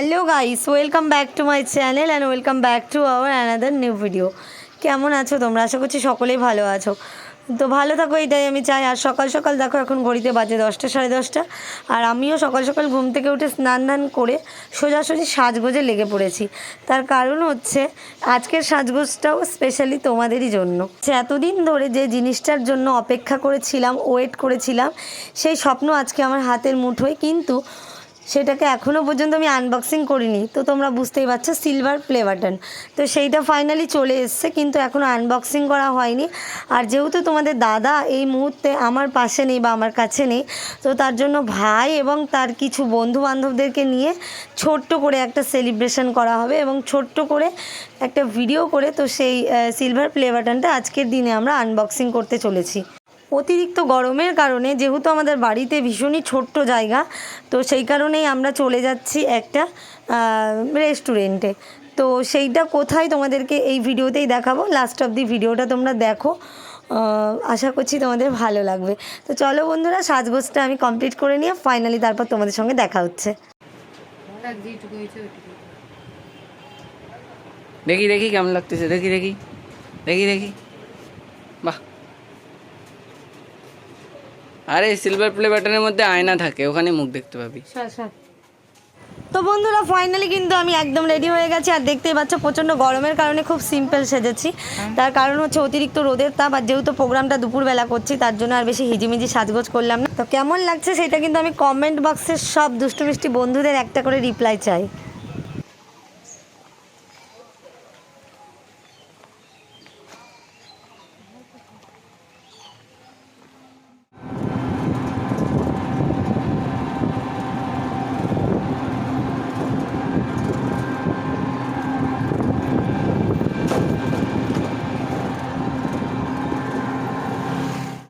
Hello guys, welcome back to my channel and welcome back to our another new video. কেমন আছো তোমরা? আশা করছি সকলেই ভালো আছো। তো ভালো থাকো, এটাই আমি চাই। আর সকাল সকাল দেখো, এখন ঘড়িতে বাজে দশটা, সাড়ে দশটা। আর আমিও সকাল সকাল ঘুম থেকে উঠে স্নান ধান করে সোজাসুজি সাজগোজে লেগে পড়েছি। তার কারণ হচ্ছে, আজকের সাজগোজটাও স্পেশালি তোমাদেরই জন্য। এতদিন ধরে যে জিনিসটার জন্য অপেক্ষা করেছিলাম ওয়েট করেছিলাম, সেই স্বপ্ন আজকে আমার হাতের মুঠোয়। কিন্তু সেটাকে এখনও পর্যন্ত আমি আনবক্সিং করিনি। তো তোমরা বুঝতেই পারছ সিলভার প্লে বাটন তো সেইটা ফাইনালি চলে এসছে, কিন্তু এখনও আনবক্সিং করা হয়নি। আর যেহেতু তোমাদের দাদা এই মুহূর্তে আমার পাশে নেই বা আমার কাছে নেই, তো তার জন্য ভাই এবং তার কিছু বন্ধু বান্ধবদেরকে নিয়ে ছোট্ট করে একটা সেলিব্রেশন করা হবে এবং ছোট্ট করে একটা ভিডিও করে তো সেই সিলভার প্লে বাটনটা আজকের দিনে আমরা আনবক্সিং করতে চলেছি। অতিরিক্ত গরমের কারণে, যেহেতু আমাদের বাড়িতে ভীষণই ছোট্ট জায়গা, তো সেই কারণেই আমরা চলে যাচ্ছি একটা রেস্টুরেন্টে তো সেইটা কোথায় তোমাদেরকে এই ভিডিওতেই দেখাবো। লাস্ট অফ দি ভিডিওটা তোমরা দেখো। আশা করছি তোমাদের ভালো লাগবে। তো চলো বন্ধুরা, সাজগোজটা আমি কমপ্লিট করে নিয়ে ফাইনালি তারপর তোমাদের সঙ্গে দেখা হচ্ছে। দেখি দেখি কেমন লাগতেছে। দেখি দেখি। দেখি দেখি। আরে সিলভার প্লে বাটনের মধ্যে আয়না থাকে ওখানে মুখ দেখতে পাবি। তো বন্ধুরা ফাইনালি কিন্তু আমি একদম রেডি হয়ে গেছি। আর দেখতেই পাচ্ছ প্রচণ্ড গরমের কারণে খুব সিম্পল সেজেছি। তার কারণ হচ্ছে অতিরিক্ত রোদের তাপ আর যেহেতু প্রোগ্রামটা দুপুরবেলা করছি তার জন্য আর বেশি হিজিমিজি সাজগোজ করলাম না। তো কেমন লাগছে সেটা কিন্তু আমি কমেন্ট বক্সের সব দুষ্টু মিষ্টি বন্ধুদের একটা করে রিপ্লাই চাই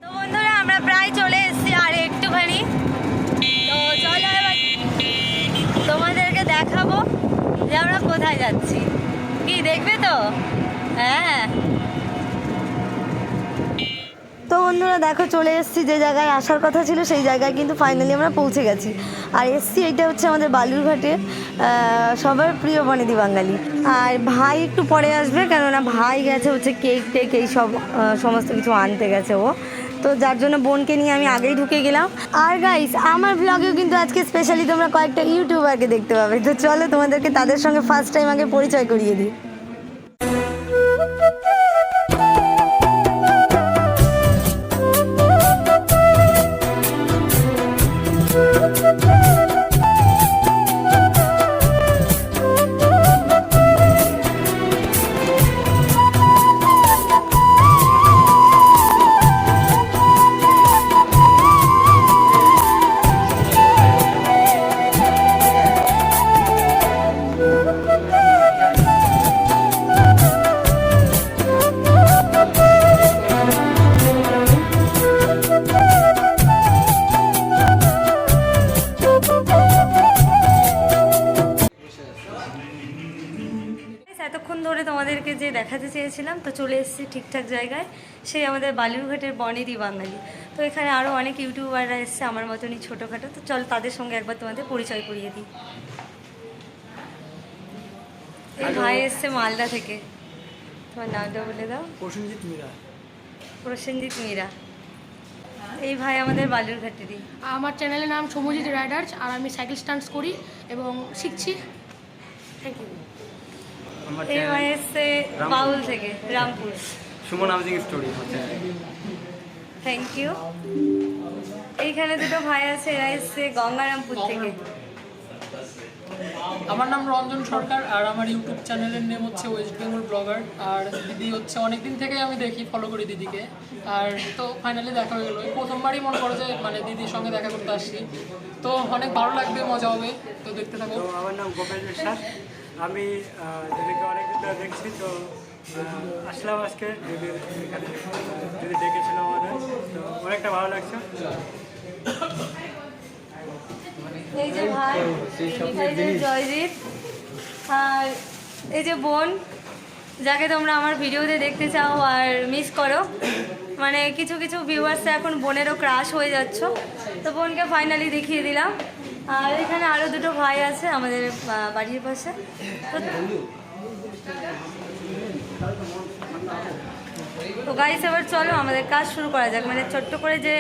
তো বন্ধুরা আমরা প্রায় চলে এসেছি আর একটুখানি তো চলো এবার তোমাদেরকে দেখাবো যে আমরা কোথায় যাচ্ছি কি দেখবে তো হ্যাঁ তো বন্ধুরা দেখো চলে এসেছি, যে জায়গায় আসার কথা ছিল সেই জায়গায় কিন্তু ফাইনালি আমরা পৌঁছে গেছি। আর এসছি, এইটা হচ্ছে আমাদের বালুরঘাটে সবার প্রিয় বনেদি বাঙালি। আর ভাই একটু পরে আসবে, কেননা ভাই গেছে হচ্ছে কেক টেক এই সব সমস্ত কিছু আনতে গেছে ও। তো যার জন্য বোনকে নিয়ে আমি আগেই ঢুকে গেলাম। আর গাইস আমার ব্লগেও কিন্তু আজকে স্পেশালি তোমরা কয়েকটা ইউটিউবারকে দেখতে পাবে। তো চলো তোমাদেরকে তাদের সঙ্গে ফার্স্ট টাইম আগে পরিচয় করিয়ে দিই। এসেছি ঠিকঠাক জায়গায় সেই আমাদের বালুরঘাটের বনেদি বাঙালি। তো এখানে আরও অনেক ইউটিউবাররা এসছে আমার মতনই ছোটোখাটো। তো চল তাদের সঙ্গে একবার তোমাদের পরিচয় করিয়ে দিই। এই ভাই এসছে মালদা থেকে। তোমার নামটা বলে দাও। প্রসেনজিৎ মীরা। প্রসেনজিৎ মীরা। এই ভাই আমাদের বালুরঘাটেরই। আমার চ্যানেলের নাম সমজিৎ রাইডার্স আর আমি সাইকেল স্টান্টস করি এবং শিখছি। থ্যাংক ইউ আমার এই ভাই এসছে বাউল থেকে Rampur. Suman housing story thank you এইখানে দুটো ভাই আছে এরা এসছে গঙ্গারামপুর থেকে। আমার নাম রঞ্জন সরকার আর আমার ইউটিউব চ্যানেলের নেম হচ্ছে ওয়েস্ট বেঙ্গল ব্লগার আর দিদি হচ্ছে অনেক দিন থেকেই আমি দেখি ফলো করি দিদিকে। আর তো ফাইনালি দেখা হয়ে গেলো। প্রথমবারই মনে করো যে মানে দিদির সঙ্গে দেখা করতে আসছি। তো অনেক ভালো লাগবে মজা হবে। তো দেখতে থাকো। আমার নাম গোপাল বিশ্বাস আমি দিদিকে অনেক দিন ধরে দেখছি, তো আসলাম আজকে। দিদির এখানে আমাদের। তো অনেকটা ভালো লাগছে। এই যে ভাই আর এই যে বোন, যাকে তোমরা আমার ভিডিওতে দেখতে চাও আর মিস করো মানে কিছু কিছু ভিউয়ার্স এখন বোনেরও ক্রাশ হয়ে যাচ্ছ। তো বোনকে ফাইনালি দেখিয়ে দিলাম। আর এখানে আরও দুটো ভাই আছে আমাদের বাড়ির পাশে। তো গাইস এবার চলো আমাদের কাজ শুরু করা যাক। মানে ছোট্ট করে যে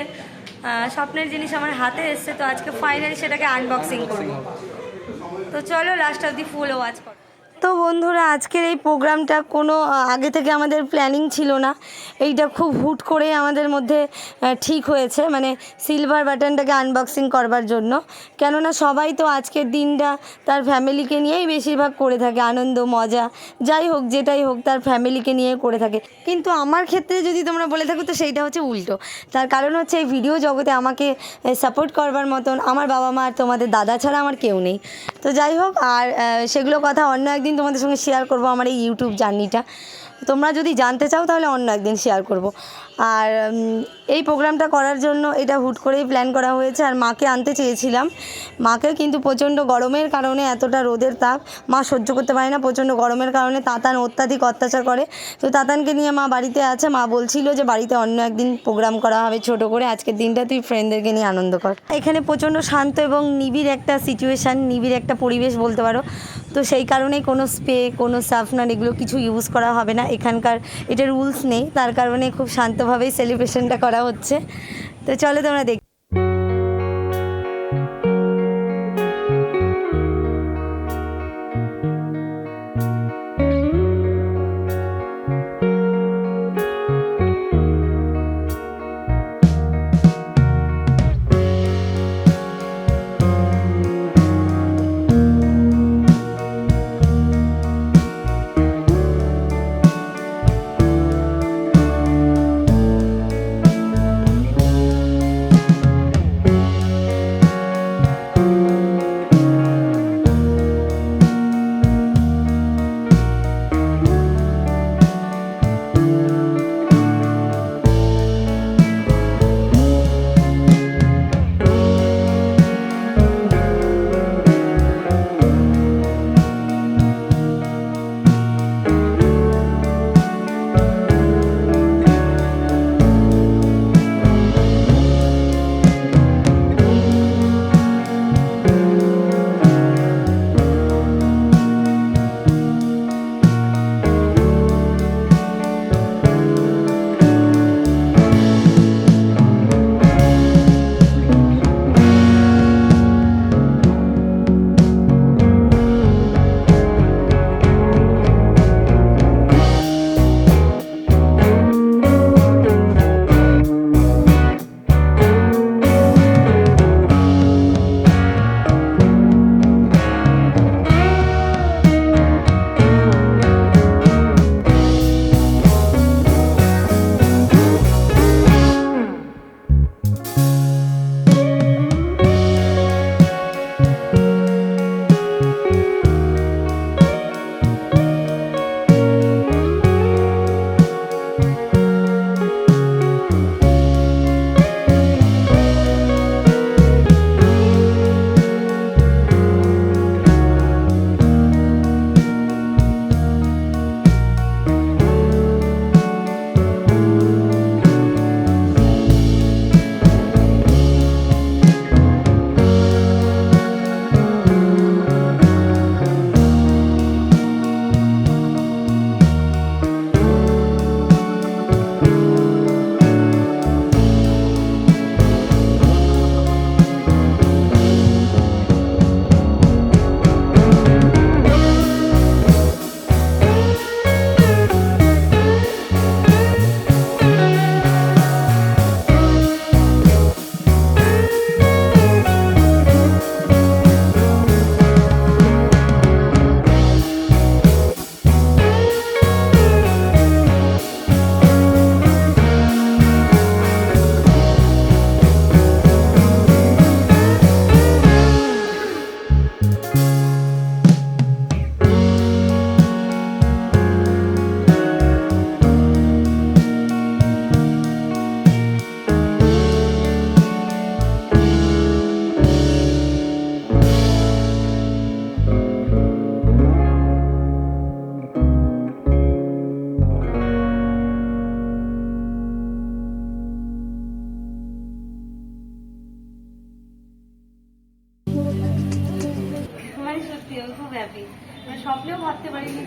স্বপ্নের জিনিস আমার হাতে এসছে, তো আজকে ফাইনালি সেটাকে আনবক্সিং করব। তো চলো last of the full watch করো। তো বন্ধুরা, আজকের এই প্রোগ্রামটা কোনো আগে থেকে আমাদের প্ল্যানিং ছিল না। এইটা খুব হুট করে আমাদের মধ্যে ঠিক হয়েছে। মানে সিলভার বাটনটাকে আনবক্সিং করবার জন্য। কেননা সবাই তো আজকের দিনটা তার ফ্যামিলিকে নিয়েই বেশিরভাগ করে থাকে, আনন্দ, মজা, যাই হোক, যেটাই হোক, তার ফ্যামিলিকে নিয়ে করে থাকে। কিন্তু আমার ক্ষেত্রে যদি তোমরা বলে থাকো, তো সেইটা হচ্ছে উল্টো। তার কারণ হচ্ছে এই ভিডিও জগতে আমাকে সাপোর্ট করবার মতন আমার বাবা মা আর তোমাদের দাদা ছাড়া আমার কেউ নেই। তো যাই হোক, আর সেগুলো কথা অন্য একদিন তোমাদের সঙ্গে শেয়ার করব আমার এই ইউটিউব জার্নিটা তোমরা যদি জানতে চাও তাহলে অন্য একদিন শেয়ার করব। আর এই প্রোগ্রামটা করার জন্য এটা হুট করেই প্ল্যান করা হয়েছে। আর মাকে আনতে চেয়েছিলাম। মাকে কিন্তু প্রচণ্ড গরমের কারণে এতটা রোদের তাপ। মা সহ্য করতে পারে না, প্রচণ্ড গরমের কারণে তাতান অত্যাধিক অত্যাচার করে। তো তাতানকে নিয়ে মা বাড়িতে আছে। মা বলছিল যে বাড়িতে অন্য একদিন প্রোগ্রাম করা হবে ছোট করে। আজকের দিনটা তুই ফ্রেন্ডদেরকে নিয়ে আনন্দ কর। এখানে প্রচণ্ড শান্ত এবং নিবিড় একটা সিচুয়েশান নিবিড় একটা পরিবেশ বলতে পারো। তো সেই কারণে কোনো স্প্রে কোনো সাফনার এগুলো কিছু ইউজ করা হবে না। এখানকার এটা রুলস নেই, তার কারণে খুব শান্তভাবেই সেলিব্রেশনটা করা হচ্ছে। তো চলো তোমরা দেখ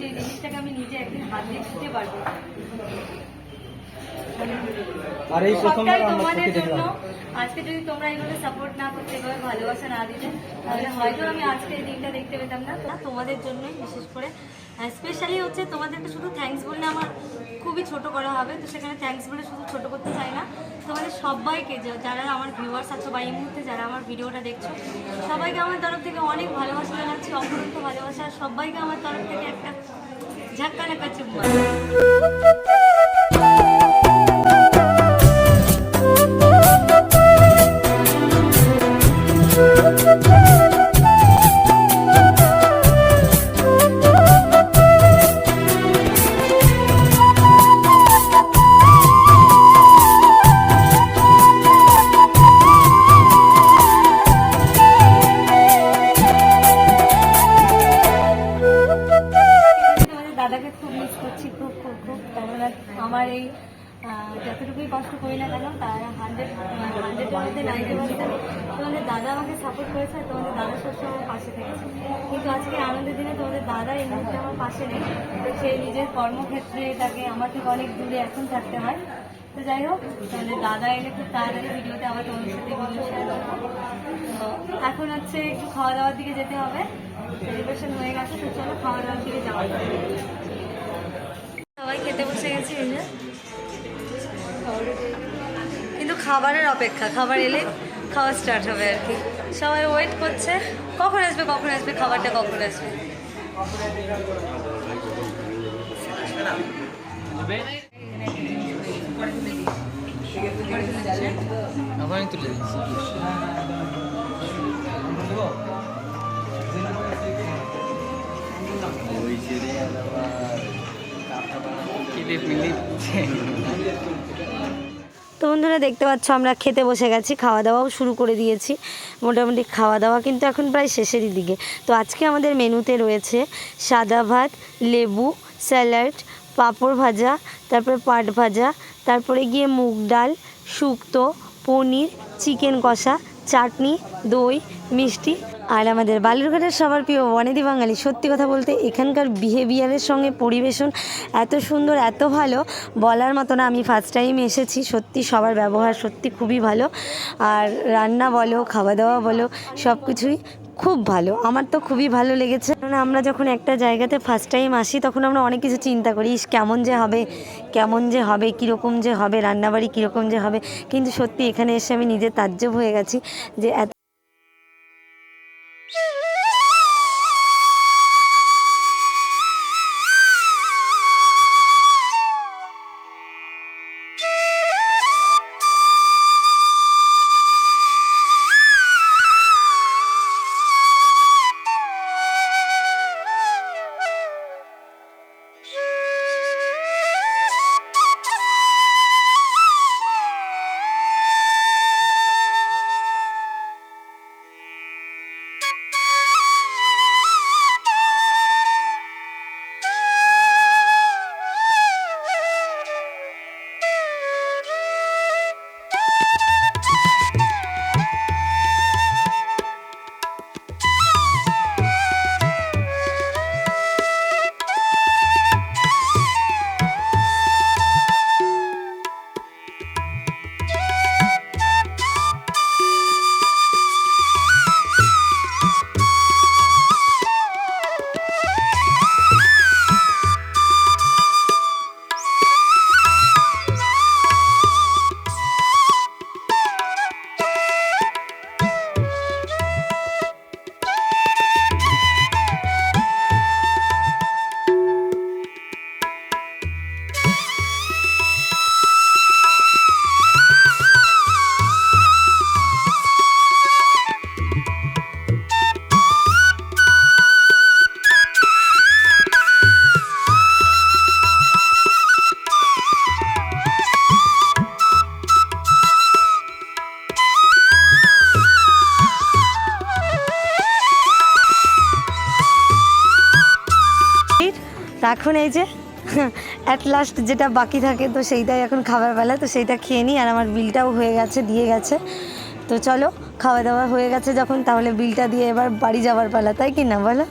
যে জিনিসটাকে আমি নিজে একদিন হাত দিয়ে ছুতে পারব। আর এই প্রথমবার আমরা চোখে দেখলাম আজকে যদি তোমরা এইভাবে সাপোর্ট না করতে এভাবে ভালোবাসা না দিতে তাহলে হয়তো আমি আজকে এই দিনটা দেখতে পেতাম না। তোমাদের জন্যই বিশেষ করে স্পেশালি হচ্ছে তোমাদেরকে শুধু থ্যাঙ্কস বললে আমার খুবই ছোট করা হবে। তো সেখানে থ্যাঙ্কস বলে শুধু ছোট করতে চাই না। তোমাদের সবাইকে যারা আমার ভিউয়ার্স আছো বা এই মুহূর্তে যারা আমার ভিডিওটা দেখছ, সবাইকে আমার তরফ থেকে অনেক ভালোবাসা জানাচ্ছি অপরন্ত ভালোবাসা। সবাইকে আমার তরফ থেকে একটা ঝাক্কা চুম্বা তোমাদের দাদা আমাকে সাপোর্ট করেছে আর তোমাদের দাদা সবসময় আমার পাশে থেকেছে কিন্তু আজকে আনন্দের দিনে তোমাদের দাদা এই মুহূর্তে আমার পাশে নেই। তো সে নিজের কর্মক্ষেত্রে তাকে আমার থেকে অনেক দূরে এখন থাকতে হয়। তো যাই হোক তোমাদের দাদা এলে খুব তাড়াতাড়ি ভিডিওতে আবার তোমাদের সাথে ভিডিও শেয়ার করব। তো এখন হচ্ছে একটু খাওয়া দাওয়ার দিকে যেতে হবে। সেলিব্রেশন হয়ে গেছে, তো চলো খাওয়া দাওয়ার দিকে যাওয়া। সবাই খেতে বসে গেছি। কিন্তু খাবারের অপেক্ষা, খাবার এলে খাওয়া স্টার্ট হবে আর কি। সবাই ওয়েট করছে। কখন আসবে কখন আসবে, খাবারটা কখন আসবে? ক্লিপ মিলিপ তো বন্ধুরা দেখতে পাচ্ছ, আমরা খেতে বসে গেছি খাওয়া দাওয়াও শুরু করে দিয়েছি। মোটামুটি খাওয়া দাওয়া কিন্তু এখন প্রায় শেষেরই দিকে। তো আজকে আমাদের মেনুতে রয়েছে সাদা ভাত, লেবু, স্যালাড, পাঁপড় ভাজা, তারপরে পাট ভাজা, তারপরে গিয়ে মুগ ডাল, শুক্তো, পনির, চিকেন কষা, চাটনি, দই, মিষ্টি আর আমাদের বালুরঘাটের সবার প্রিয় বনেদি বাঙালি, সত্যি কথা বলতে এখানকার বিহেভিয়ারের সঙ্গে পরিবেশন এত সুন্দর, এত ভালো, বলার মতো না। আমি ফার্স্ট টাইম এসেছি, সত্যি সবার ব্যবহার সত্যি খুবই ভালো। আর রান্না বলো, খাওয়া দাওয়া বলো, সব কিছুই খুব ভালো। আমার তো খুবই ভালো লেগেছে। কারণ আমরা যখন একটা জায়গাতে ফার্স্ট টাইম আসি, তখন আমরা অনেক কিছু চিন্তা করি, ইস, কেমন যে হবে, কেমন যে হবে, কীরকম যে হবে, রান্নাবাড়ি কীরকম যে হবে। কিন্তু সত্যি এখানে এসে আমি নিজে তাজ্জব হয়ে গেছি যে এত এখন এই যে অ্যাট লাস্ট যেটা বাকি থাকে, তো সেইটাই এখন খাবার বেলা, তো সেইটা খেয়ে নিই। আর আমার বিলটাও হয়ে গেছে, দিয়ে গেছে। তো চলো, খাওয়া দাওয়া হয়ে গেছে যখন, তাহলে বিলটা দিয়ে এবার বাড়ি যাওয়ার পালা, তাই কি না বলো?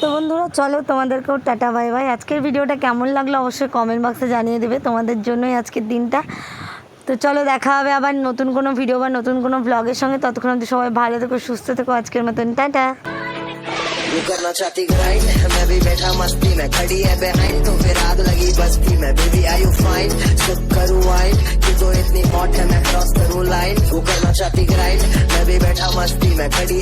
তো বন্ধুরা চলো তোমাদেরকেও টাটা বাই বাই আজকের ভিডিওটা কেমন লাগলো অবশ্যই কমেন্ট বক্সে জানিয়ে দেবে তোমাদের জন্যই আজকের দিনটা তো চলো দেখা হবে আবার নতুন কোনো ভিডিও বা নতুন কোনো ব্লগের সঙ্গে ততক্ষণ অবধি সবাই ভালো থেকো সুস্থ থেকো আজকের মতন টাটা वो करना चाहती ग्राइंड मैं भी बैठा मस्ती में खड़ी है behind तो फिर आग लगी बस्ती में बेबी आई यू फाइन सुख करूँ वाइन तो इतनी हॉट है, मैं क्रॉस करूँ लाइन वो करना चाहती ग्राइंड मैं भी बैठा मस्ती, में खड़ी